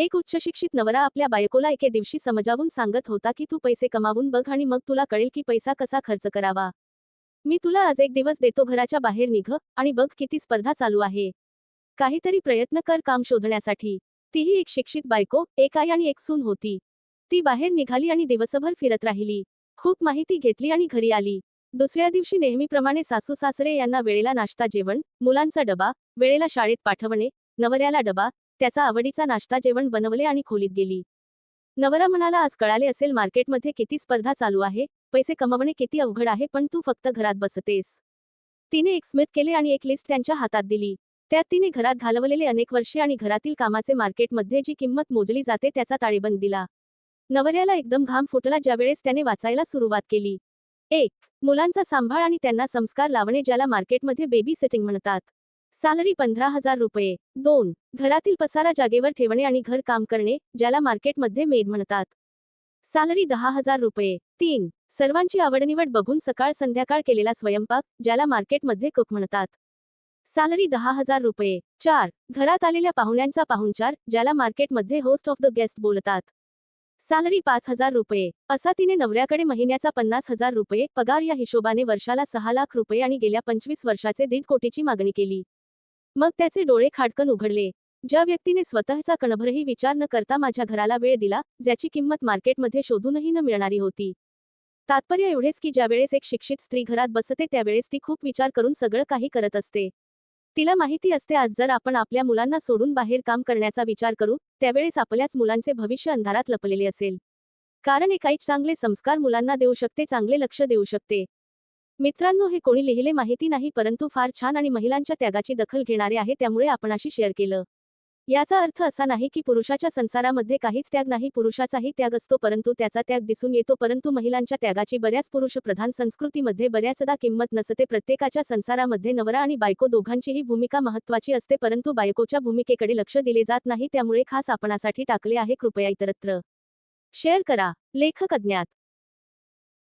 एक उच्चशिक्षित नवरा आपल्या बायकोला एके दिवशी समजावून सांगत होता की तू पैसे कमावून बघ आणि मग तुला कळेल की पैसा कसा खर्च करावा. मी तुला आज एक दिवस देतो घराच्या बाहेर निघ आणि बघ किती स्पर्धा चालू आहे. काहीतरी प्रयत्न कर काम शोधण्यासाठी. तीही एक शिक्षित बायको एक आई आणि एक सून होती. ती बाहेर निघाली आणि दिवसभर फिरत राहिली. खूप माहिती घेतली आणि घरी आली. दुसऱ्या दिवशी नेहमीप्रमाणे सासू सासरे यांना वेळेला नाश्ता जेवण मुलांचा डबा वेळेला शाळेत पाठवणे नवऱ्याला डबा त्याचा आवडीचा नाश्ता जेवण बनवले आणि खोलीत गेली. नवरा म्हणाला आज कळाले असेल मार्केटमध्ये किती स्पर्धा चालू आहे पैसे कमवणे किती अवघड आहे पण तू फक्त घरात बसतेस. तिने एक स्मित केले आणि एक लिस्ट त्यांच्या हातात दिली. त्यात तिने घरात घालवलेले अनेक वर्षे आणि घरातील कामाचे मार्केटमध्ये जी किंमत मोजली जाते त्याचा ताळेबंद दिला. नवऱ्याला एकदम घाम फुटला ज्यावेळेस त्याने वाचायला सुरुवात केली. एक मुलांचा सांभाळ आणि त्यांना संस्कार लावणे ज्याला मार्केटमध्ये बेबी सेटिंग म्हणतात. सॅलरी पंधरा हजार रुपये. दोन घरातील पसारा जागेवर ठेवणे आणि घर काम करणे ज्याला मार्केटमध्ये मेड म्हणतात. सॅलरी दहा हजार रुपये. तीन सर्वांची आवडनिवड बघून सकाळ संध्याकाळ केलेला स्वयंपाक ज्याला मार्केटमध्ये कुक म्हणतात. सॅलरी दहा हजार रुपये. चार घरात आलेल्या पाहुण्यांचा पाहुणचार ज्याला मार्केटमध्ये होस्ट ऑफ द गेस्ट बोलतात. सॅलरी पाच हजार रुपये. असा तिने नवऱ्याकडे महिन्याचा पन्नास हजार रुपये पगार या हिशोबाने वर्षाला सहा लाख रुपये आणि गेल्या पंचवीस वर्षाचे दीड कोटीची मागणी केली. मग त्याचे डोळे खाडकन उघडले. ज्या व्यक्तीने स्वतःचा कणभरही विचार न करता माझ्या घराला वेळ दिला ज्याची किंमत मार्केटमध्ये शोधूनही न मिळणारी होती. तात्पर्य एवढेच की ज्यावेळेस एक शिक्षित स्त्री घरात बसते त्यावेळेस ती खूप विचार करून सगळं काही करत असते. तिला माहिती असते आज जर आपण आपल्या मुलांना सोडून बाहेर काम करण्याचा विचार करू त्यावेळेस आपल्याच मुलांचे भविष्य अंधारात लपलेले असेल. कारण एकाईच चांगले संस्कार मुलांना देऊ शकते चांगले लक्ष देऊ शकते. मित्रांनो हे कोणी लिहिले माहिती नाही परंतु फार छान आणि महिलांच्या त्यागाची दखल घेणारे आहे त्यामुळे आपणाशी शेअर केलं. याचा अर्थ असा नाही की पुरुषाच्या संसारामध्ये काहीच त्याग नाही पुरुषाचाही त्याग असतो परंतु त्याचा त्याग दिसून येतो परंतु महिलांच्या त्यागाची बऱ्याच पुरुष प्रधान संस्कृतीमध्ये बऱ्याचदा किंमत नसते. प्रत्येकाच्या संसारामध्ये नवरा आणि बायको दोघांचीही भूमिका महत्वाची असते परंतु बायकोच्या भूमिकेकडे लक्ष दिले जात नाही त्यामुळे खास आपणासाठी टाकले आहे कृपया इतरत्र. शेअर करा. लेखक अज्ञात